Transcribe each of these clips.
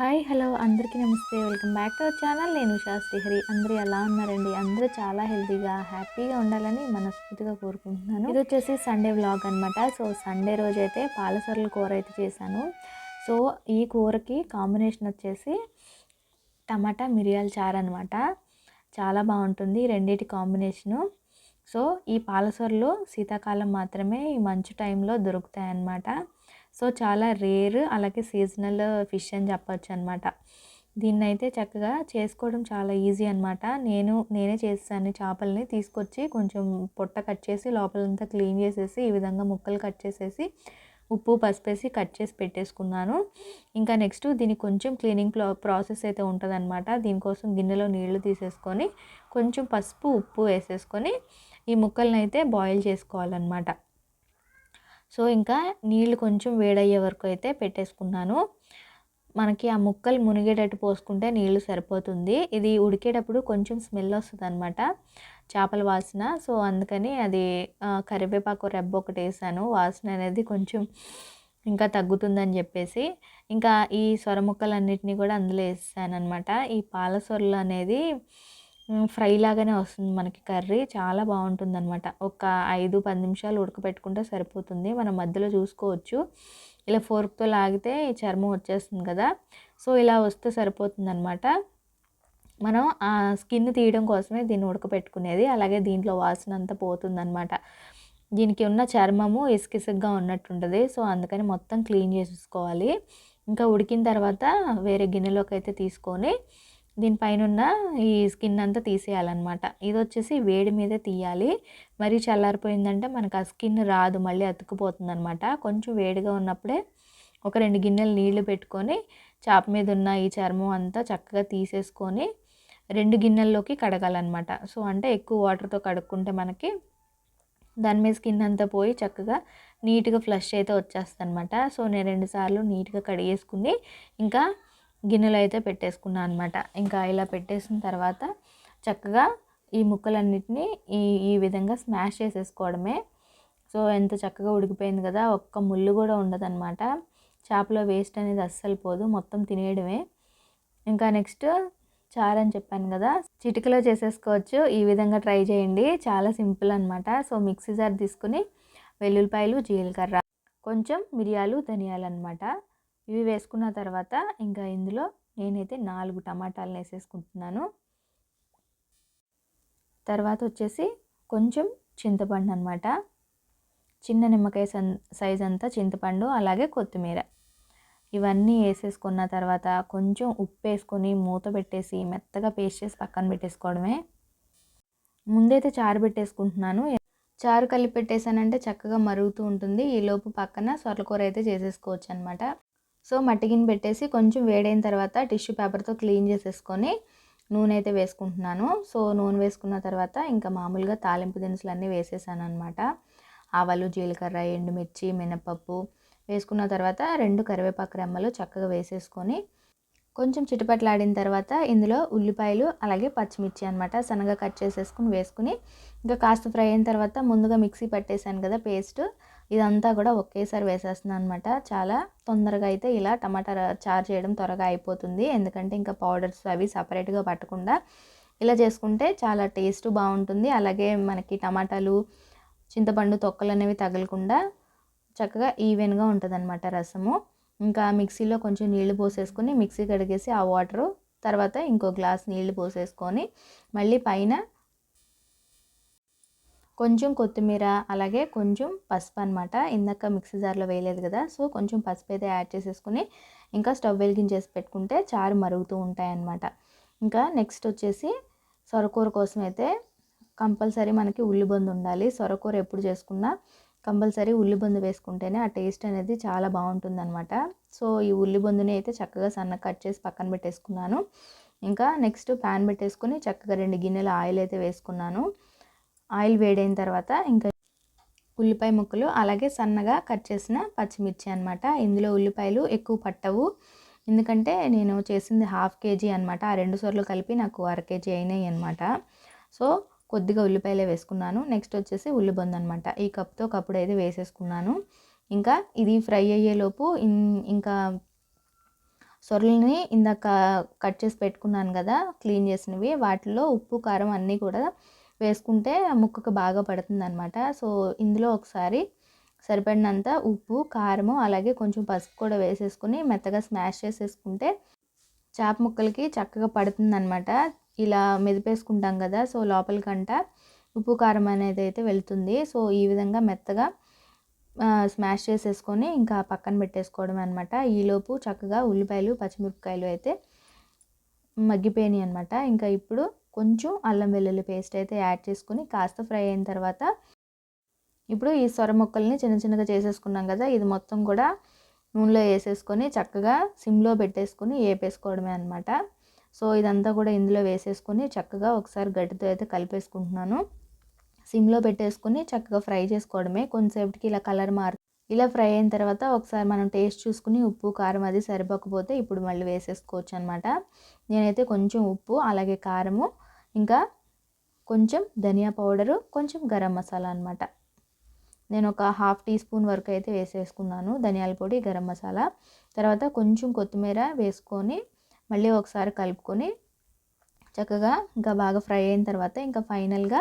Hi hello అందరికీ నమస్తే. Welcome back to our channel. నేను ఉషా శ్రీహరి. అందరూ ఎలా ఉన్నారండి? అందరూ చాలా హెల్తీగా హ్యాపీగా ఉండాలని మనస్ఫూర్తిగా కోరుకుంటున్నాను. ఇది వచ్చేసి సండే వ్లాగ్ అనమాట సో సండే రోజు అయితే పాలసొరల కూర అయితే చేశాను. సో ఈ కూరకి కాంబినేషన్ వచ్చేసి టమాటా మిరియాల చారు అనమాట చాలా బాగుంటుంది రెండింటి కాంబినేషను. సో ఈ పాలసొరలు శీతాకాలం మాత్రమే ఈ మంచు టైంలో దొరుకుతాయి అన్నమాట సో చాలా రేర్ అలాగే సీజనల్ ఫిష్ అని చెప్పొచ్చు అనమాట దీన్ని అయితే చక్కగా చేసుకోవడం చాలా ఈజీ అనమాట నేను నేనే చేస్తాను చేపల్ని తీసుకొచ్చి కొంచెం పొట్ట కట్ చేసి లోపలంతా క్లీన్ చేసేసి ఈ విధంగా ముక్కలు కట్ చేసేసి ఉప్పు పసుపు వేసి కట్ చేసి పెట్టేసుకున్నాను. ఇంకా నెక్స్ట్ దీనికి కొంచెం క్లీనింగ్ ప్రాసెస్ అయితే ఉంటుందన్నమాట. దీనికోసం గిన్నెలో నీళ్ళు తీసేసుకొని కొంచెం పసుపు ఉప్పు వేసేసుకొని ఈ ముక్కలను అయితే బాయిల్ చేసుకోవాలన్నమాట. సో ఇంకా నీళ్ళు కొంచెం వేడయ్యే వరకు అయితే పెట్టేసుకున్నాను. మనకి ఆ ముక్కలు మునిగేటట్టు పోసుకుంటే నీళ్ళు సరిపోతుంది. ఇది ఉడికేటప్పుడు కొంచెం స్మెల్ వస్తుంది అనమాట చేపల వాసన. సో అందుకని అది కరివేపాకు రెబ్బ ఒకటి వేసాను. వాసన అనేది కొంచెం ఇంకా తగ్గుతుందని చెప్పేసి. ఇంకా ఈ సొర ముక్కలన్నిటినీ కూడా అందులో వేసాను అనమాట ఈ పాల సొరలు అనేది ఫ్రై లాగానే వస్తుంది మనకి కర్రీ. చాలా బాగుంటుంది అనమాట ఒక ఐదు పది నిమిషాలు ఉడకపెట్టుకుంటే సరిపోతుంది. మనం మధ్యలో చూసుకోవచ్చు. ఇలా ఫోర్క్తో లాగితే ఈ చర్మం వచ్చేస్తుంది కదా. సో ఇలా వస్తే సరిపోతుంది అనమాట మనం ఆ స్కిన్ తీయడం కోసమే దీన్ని ఉడకపెట్టుకునేది. అలాగే దీంట్లో వాసన అంతా పోతుందన్నమాట. దీనికి ఉన్న చర్మము ఇసుకిసుగ్గా ఉన్నట్టుంటుంది. సో అందుకని మొత్తం క్లీన్ చేసేసుకోవాలి. ఇంకా ఉడికిన తర్వాత వేరే గిన్నెలోకి అయితే తీసుకొని దీనిపైన ఉన్న ఈ స్కిన్ అంతా తీసేయాలన్నమాట. ఇది వచ్చేసి వేడి మీద తీయాలి. మరి చల్లారిపోయిందంటే మనకు ఆ స్కిన్ రాదు మళ్ళీ అతుక్కుపోతుంది అనమాట కొంచెం వేడిగా ఉన్నప్పుడే ఒక రెండు గిన్నెలు నీళ్ళు పెట్టుకొని చాప మీద ఉన్న ఈ చర్మం అంతా చక్కగా తీసేసుకొని రెండు గిన్నెల్లోకి కడగాలన్నమాట. సో అంటే ఎక్కువ వాటర్తో కడుక్కుంటే మనకి దాని మీద స్కిన్ అంతా పోయి చక్కగా నీట్గా ఫ్లష్ అయితే వచ్చేస్తుంది అనమాట సో నేను రెండుసార్లు నీట్గా కడిగేసుకుని ఇంకా గిన్నెలో అయితే పెట్టేసుకున్నాను అనమాట ఇంకా ఇలా పెట్టేసిన తర్వాత చక్కగా ఈ ముక్కలన్నిటిని ఈ ఈ విధంగా స్మాష్ చేసేసుకోవడమే. సో ఎంత చక్కగా ఉడికిపోయింది కదా ఒక్క ముళ్ళు కూడా ఉండదన్నమాట. చేపలో వేస్ట్ అనేది అస్సలు పోదు మొత్తం తినేయడమే. ఇంకా నెక్స్ట్ చారు అని చెప్పాను కదా చిటికలో చేసేసుకోవచ్చు. ఈ విధంగా ట్రై చేయండి చాలా సింపుల్ అనమాట సో మిక్సీ జార్ తీసుకుని వెల్లుల్లిపాయలు జీలకర్ర కొంచెం మిరియాలు ధనియాలు అనమాట ఇవి వేసుకున్న తర్వాత ఇంకా ఇందులో నేనైతే నాలుగు టమాటాలను వేసేసుకుంటున్నాను. తర్వాత వచ్చేసి కొంచెం చింతపండు అనమాట చిన్న నిమ్మకాయ సైజ్ అంతా చింతపండు అలాగే కొత్తిమీర. ఇవన్నీ వేసేసుకున్న తర్వాత కొంచెం ఉప్పు వేసుకొని మూత పెట్టేసి మెత్తగా పేస్ట్ చేసి పక్కన పెట్టేసుకోవడమే. ముందైతే చారు పెట్టేసుకుంటున్నాను. చారు కలిపి పెట్టేసానంటే చక్కగా మరుగుతూ ఉంటుంది. ఈలోపు పక్కన సొరలకూర అయితే చేసేసుకోవచ్చు అనమాట సో మట్టిగిని పెట్టేసి కొంచెం వేడైన తర్వాత టిష్యూ పేపర్తో క్లీన్ చేసేసుకొని నూనె అయితే వేసుకుంటున్నాను. సో నూనె వేసుకున్న తర్వాత ఇంకా మామూలుగా తాలింపు దినుసులు అన్నీ వేసేసాను అనమాట ఆవాలు జీలకర్ర ఎండుమిర్చి మినపప్పు వేసుకున్న తర్వాత రెండు కరివేపాకు రెమ్మలు చక్కగా వేసేసుకొని కొంచెం చిటపట్లాడిన తర్వాత ఇందులో ఉల్లిపాయలు అలాగే పచ్చిమిర్చి అనమాట సన్నగా కట్ చేసేసుకుని వేసుకుని ఇంకా కాస్త ఫ్రై అయిన తర్వాత ముందుగా మిక్సీ పట్టేశాను కదా పేస్ట్. ఇదంతా కూడా ఒకేసారి వేసేస్తున్నాను అనమాట చాలా తొందరగా అయితే ఇలా టమాటా చారు చేయడం త్వరగా అయిపోతుంది. ఎందుకంటే ఇంకా పౌడర్స్ అవి సపరేట్గా పట్టకుండా ఇలా చేసుకుంటే చాలా టేస్ట్ బాగుంటుంది. అలాగే మనకి టమాటాలు చింతపండు తొక్కలు అనేవి తగలకుండా చక్కగా ఈవెన్గా ఉంటుంది అనమాట రసము. ఇంకా మిక్సీలో కొంచెం నీళ్ళు పోసేసుకొని మిక్సీ కడిగేసి ఆ వాటరు తర్వాత ఇంకో గ్లాస్ నీళ్ళు పోసేసుకొని మళ్ళీ పైన కొంచెం కొత్తిమీర అలాగే కొంచెం పసుపు అనమాట ఇందాక మిక్సీ జార్లో వేయలేదు కదా సో కొంచెం పసుపు అయితే యాడ్ చేసేసుకుని ఇంకా స్టవ్ వెలిగించేసి పెట్టుకుంటే చారు మరుగుతూ ఉంటాయి అన్నమాట ఇంకా నెక్స్ట్ వచ్చేసి సొరకూర కోసం అయితే కంపల్సరీ మనకి ఉల్లిబొందు ఉండాలి. సొరకూర ఎప్పుడు చేసుకున్నా కంపల్సరీ ఉల్లిబందు వేసుకుంటేనే ఆ టేస్ట్ అనేది చాలా బాగుంటుందన్నమాట. సో ఈ ఉల్లిబొందుని అయితే చక్కగా సన్న కట్ చేసి పక్కన పెట్టేసుకున్నాను. ఇంకా నెక్స్ట్ ప్యాన్ పెట్టేసుకుని చక్కగా రెండు గిన్నెల ఆయిల్ అయితే వేసుకున్నాను. ఆయిల్ వేడైన తర్వాత ఇంకా ఉల్లిపాయ ముక్కలు అలాగే సన్నగా కట్ చేసిన పచ్చిమిర్చి అనమాట ఇందులో ఉల్లిపాయలు ఎక్కువ పట్టవు. ఎందుకంటే నేను చేసింది హాఫ్ కేజీ అనమాట ఆ రెండు సార్లు కలిపి నాకు అర కేజీ అయినాయి అనమాట సో కొద్దిగా ఉల్లిపాయలే వేసుకున్నాను. నెక్స్ట్ వచ్చేసి ఉల్లిబొంద అనమాట ఈ కప్తో కప్పుడు అయితే వేసేసుకున్నాను. ఇంకా ఇది ఫ్రై అయ్యేలోపు ఇంకా సొరలని ఇందాక కట్ చేసి పెట్టుకున్నాను కదా క్లీన్ చేసినవి వాటిలో ఉప్పు కారం అన్నీ కూడా వేసుకుంటే ముక్కకు బాగా పడుతుంది అనమాట సో ఇందులో ఒకసారి సరిపడినంత ఉప్పు కారము అలాగే కొంచెం పసుపు కూడా వేసేసుకుని మెత్తగా స్మాష్ చేసేసుకుంటే చేప ముక్కలకి చక్కగా పడుతుంది అనమాట ఇలా మెదిపేసుకుంటాం కదా సో లోపలికంట ఉప్పు కారం అనేది అయితే వెళ్తుంది. సో ఈ విధంగా మెత్తగా స్మాష్ చేసేసుకొని ఇంకా పక్కన పెట్టేసుకోవడం అనమాట ఈలోపు చక్కగా ఉల్లిపాయలు పచ్చిమిరపకాయలు అయితే మగ్గిపోయినాయి అనమాట ఇంకా ఇప్పుడు కొంచెం అల్లం వెల్లుల్లి పేస్ట్ అయితే యాడ్ చేసుకుని కాస్త ఫ్రై అయిన తర్వాత ఇప్పుడు ఈ సొర ముక్కల్ని చిన్న చిన్నగా చేసేసుకున్నాం కదా ఇది మొత్తం కూడా నూనెలో వేసేసుకొని చక్కగా సిమ్లో పెట్టేసుకొని వేపేసుకోవడమే అనమాట సో ఇదంతా కూడా ఇందులో వేసేసుకొని చక్కగా ఒకసారి గడ్డితో అయితే కలిపేసుకుంటున్నాను. సిమ్లో పెట్టేసుకొని చక్కగా ఫ్రై చేసుకోవడమే. కొంతసేపటికి ఇలా కలర్ మార్ ఇలా ఫ్రై అయిన తర్వాత ఒకసారి మనం టేస్ట్ చూసుకుని ఉప్పు కారం అది సరిపోకపోతే ఇప్పుడు మళ్ళీ వేసేసుకోవచ్చు అనమాట నేనైతే కొంచెం ఉప్పు అలాగే కారము ఇంకా కొంచెం ధనియా పౌడరు కొంచెం గరం మసాలా అనమాట నేను ఒక హాఫ్ టీ స్పూన్ వరకు అయితే వేసేసుకున్నాను ధనియాల పొడి గరం మసాలా. తర్వాత కొంచెం కొత్తిమీర వేసుకొని మళ్ళీ ఒకసారి కలుపుకొని చక్కగా ఇంకా బాగా ఫ్రై అయిన తర్వాత ఇంకా ఫైనల్గా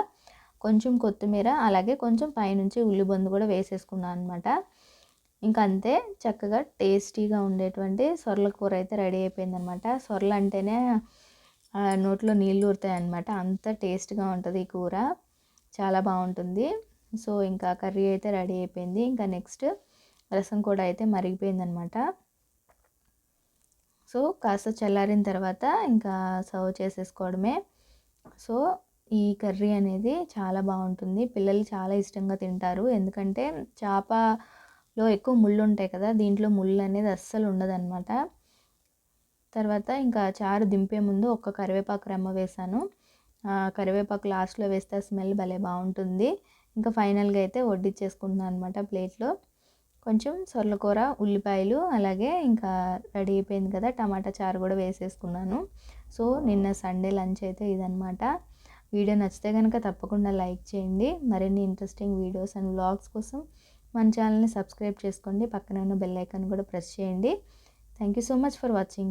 కొంచెం కొత్తిమీర అలాగే కొంచెం పైనుంచి ఉల్లిబొందు కూడా వేసేసుకున్నాను అనమాట ఇంకా అంతే చక్కగా టేస్టీగా ఉండేటువంటి సొరల కూర అయితే రెడీ అయిపోయిందనమాట. సొరలు అంటేనే నోట్లో నీళ్ళు ఊరుతాయి అనమాట అంత టేస్ట్గా ఉంటుంది ఈ కూర. చాలా బాగుంటుంది. సో ఇంకా కర్రీ అయితే రెడీ అయిపోయింది. ఇంకా నెక్స్ట్ రసం కూడా అయితే మరిగిపోయిందనమాట. సో కాస్త చల్లారిన తర్వాత ఇంకా సర్వ్ చేసేసుకోవడమే. సో ఈ కర్రీ అనేది చాలా బాగుంటుంది. పిల్లలు చాలా ఇష్టంగా తింటారు. ఎందుకంటే చేప లో ఎక్కువ ముళ్ళు ఉంటాయి కదా దీంట్లో ముళ్ళు అనేది అస్సలు ఉండదన్నమాట. తర్వాత ఇంకా చారు దింపే ముందు ఒక్క కరివేపాకు రెమ్మ వేసాను. కరివేపాకు లాస్ట్లో వేస్తే స్మెల్ భలే బాగుంటుంది. ఇంకా ఫైనల్గా అయితే వడ్డిచ్చేసుకుంటున్నాను అనమాట ప్లేట్లో. కొంచెం సొర్లకూర ఉల్లిపాయలు అలాగే ఇంకా రెడీ అయిపోయింది కదా టమాటా చారు కూడా వేసేసుకున్నాను. సో నిన్న సండే లంచ్ అయితే ఇదనమాట వీడియో నచ్చితే కనుక తప్పకుండా లైక్ చేయండి. మరిన్ని ఇంట్రెస్టింగ్ వీడియోస్ అండ్ వ్లాగ్స్ కోసం మన ఛానల్ని సబ్స్క్రైబ్ చేసుకోండి. పక్కన ఉన్న బెల్ ఐకాన్ కూడా ప్రెస్ చేయండి. Thank you so much for watching